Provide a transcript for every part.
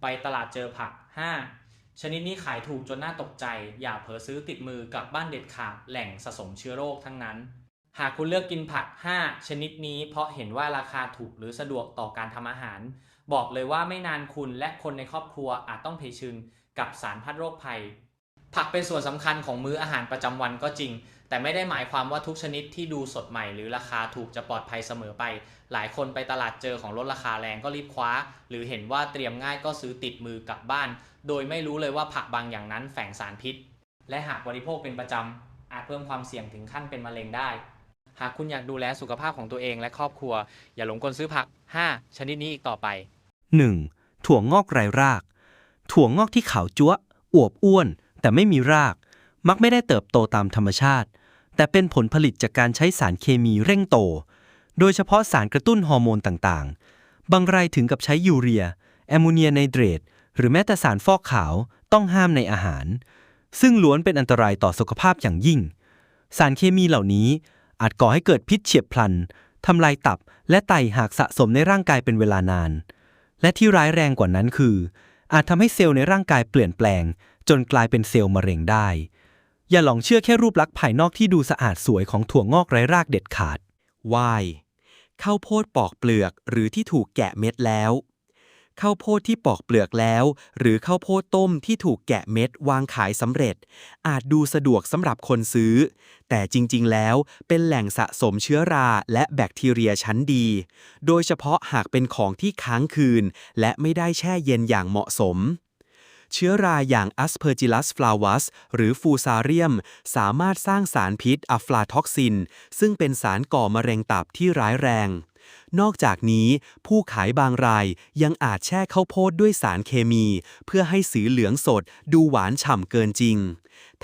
ไปตลาดเจอผัก 5. ชนิดนี้ขายถูกจนน่าตกใจ อย่าเผลอซื้อติดมือกลับบ้านเด็ดขาดแหล่งสะสมเชื้อโรคทั้งนั้น หากคุณเลือกกินผัก 5 ชนิดนี้เพราะเห็นว่าราคาถูกหรือสะดวกต่อการทำอาหาร บอกเลยว่าไม่นานคุณและคนในครอบครัวอาจต้องเผชิญกับสารพัดโรคภัย ผักเป็นส่วนสำคัญของมื้ออาหารประจำวันก็จริง แต่ไม่ได้หมายความว่าทุกชนิดที่ดูสดใหม่หรือราคาถูกจะปลอดภัยเสมอไป หลายคนไปตลาดเจอของลดราคาแรงก็รีบคว้า หรือเห็นว่าเตรียมง่ายก็ซื้อติดมือกลับบ้าน โดยไม่รู้เลยว่าผักบางอย่างนั้นแฝงสารพิษ และหากบริโภคเป็นประจำอาจเพิ่มความเสี่ยงถึงขั้นเป็นมะเร็งได้ หากคุณอยากดูแลสุขภาพของตัวเองและครอบครัว อย่าหลงกลซื้อผัก 5 ชนิดนี้อีกต่อไป 1. ถั่วงอกไร้ราก ถั่วงอกที่ขาวจั๊วอวบอ้วน แต่ไม่มีราก มักไม่ได้เติบโตตามธรรมชาติ แต่เป็นผลผลิตจากการใช้สารเคมีเร่งโต โดยเฉพาะสารกระตุ้นฮอร์โมนต่างๆ บางรายถึงกับใช้ยูเรีย แอมโมเนียไนเตรต หรือแม้แต่สารฟอกขาวต้องห้ามในอาหาร ซึ่งล้วนเป็นอันตรายต่อสุขภาพอย่างยิ่ง สารเคมีเหล่านี้อาจก่อให้เกิดพิษเฉียบพลันทำลายตับและไตหากสะสมในร่างกายเป็นเวลานาน และที่ร้ายแรงกว่านั้นคือ อาจทำให้เซลล์ในร่างกายเปลี่ยนแปลง จนกลายเป็นเซลล์มะเร็งได้ อย่าหลงเชื่อแค่รูปลักษณ์ภายนอกที่ดูสะอาดสวยของถั่วงอกไร้รากเด็ดขาดวายข้าวโพดปอกเปลือกหรือที่ถูกแกะเม็ดแล้วข้าวโพดที่ปอกเปลือกแล้ว หรือข้าวโพดต้มที่ถูกแกะเม็ดวางขายสำเร็จ อาจดูสะดวกสำหรับคนซื้อ แต่จริงๆ แล้วเป็นแหล่งสะสมเชื้อราและแบคทีเรียชั้นดี โดยเฉพาะหากเป็นของที่ค้างคืน และไม่ได้แช่เย็นอย่างเหมาะสม เชื้อราอย่าง Aspergillus flavus หรือฟูซาเรียม สามารถสร้างสารพิษอะฟลาท็อกซิน ซึ่งเป็นสารก่อมะเร็งตับที่ร้ายแรง นอกจากนี้ ผู้ขายบางรายยังอาจแช่ข้าวโพดด้วยสารเคมี เพื่อให้สีเหลืองสดดูหวานฉ่ำเกินจริง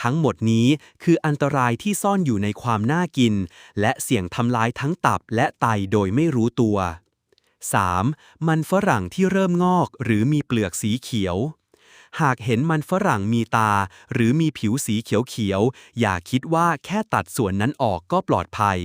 ทั้งหมดนี้คืออันตรายที่ซ่อนอยู่ในความน่ากิน และเสี่ยงทำลายทั้งตับและไตโดยไม่รู้ตัว 3. มันฝรั่งที่เริ่มงอกหรือมีเปลือกสีเขียว หากเห็นมันฝรั่งมีตา หรือมีผิวสีเขียวๆ อย่าคิดว่าแค่ตัดส่วนนั้นออกก็ปลอดภัย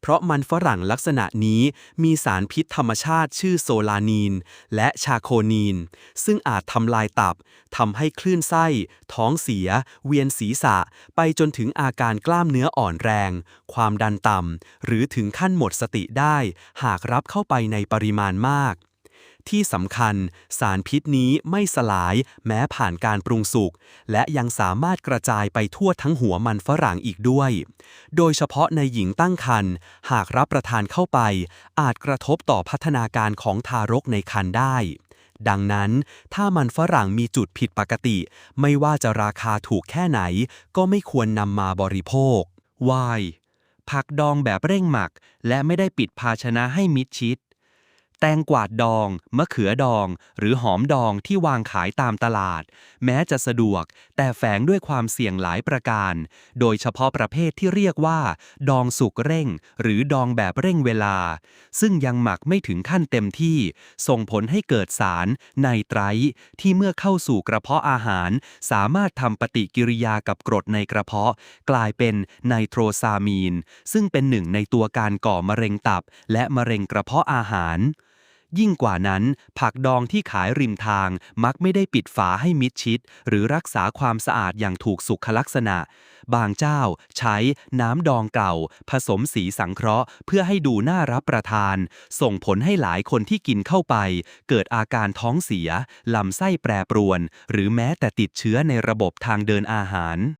เพราะมันฝรั่งลักษณะนี้มีสารพิษธรรมชาติชื่อโซลานีน และชาโคนีน ซึ่งอาจทำลายตับทำให้คลื่นไส้ ท้องเสีย เวียนศีรษะ ไปจนถึงอาการกล้ามเนื้ออ่อนแรง ความดันต่ำหรือถึงขั้นหมดสติได้ หากรับเข้าไปในปริมาณมาก ที่สำคัญ สารพิษนี้ไม่สลายแม้ผ่านการปรุงสุก และยังสามารถกระจายไปทั่วทั้งหัวมันฝรั่งอีกด้วย โดยเฉพาะในหญิงตั้งครรภ์หากรับประทานเข้าไป อาจกระทบต่อพัฒนาการของทารกในครรภ์ได้ดังนั้น ถ้ามันฝรั่งมีจุดผิดปกติ ไม่ว่าจะราคาถูกแค่ไหน ก็ไม่ควรนำมาบริโภควายผักดองแบบเร่งหมัก และไม่ได้ปิดภาชนะให้มิดชิด แตงกวาดดอง มะเขือดอง หรือหอมดองที่วางขายตามตลาด แม้จะสะดวก แต่แฝงด้วยความเสี่ยงหลายประการ โดยเฉพาะประเภทที่เรียกว่า ดองสุกเร่ง หรือดองแบบเร่งเวลา ซึ่งยังหมักไม่ถึงขั้นเต็มที่ ส่งผลให้เกิดสารไนไตรท์ที่เมื่อเข้าสู่กระเพาะอาหาร สามารถทำปฏิกิริยากับกรดในกระเพาะ กลายเป็นไนโตรซามีน ซึ่งเป็นหนึ่งในตัวการก่อมะเร็งตับ และมะเร็งกระเพาะอาหาร ยิ่งกว่านั้น ผักดองที่ขายริมทางมักไม่ได้ปิดฝาให้มิดชิด หรือรักษาความสะอาดอย่างถูกสุขลักษณะ บางเจ้าใช้น้ำดองเก่า ผสมสีสังเคราะห์ เพื่อให้ดูน่ารับประทาน ส่งผลให้หลายคนที่กินเข้าไป เกิดอาการท้องเสียลำไส้แปรปรวน หรือแม้แต่ติดเชื้อในระบบทางเดินอาหาร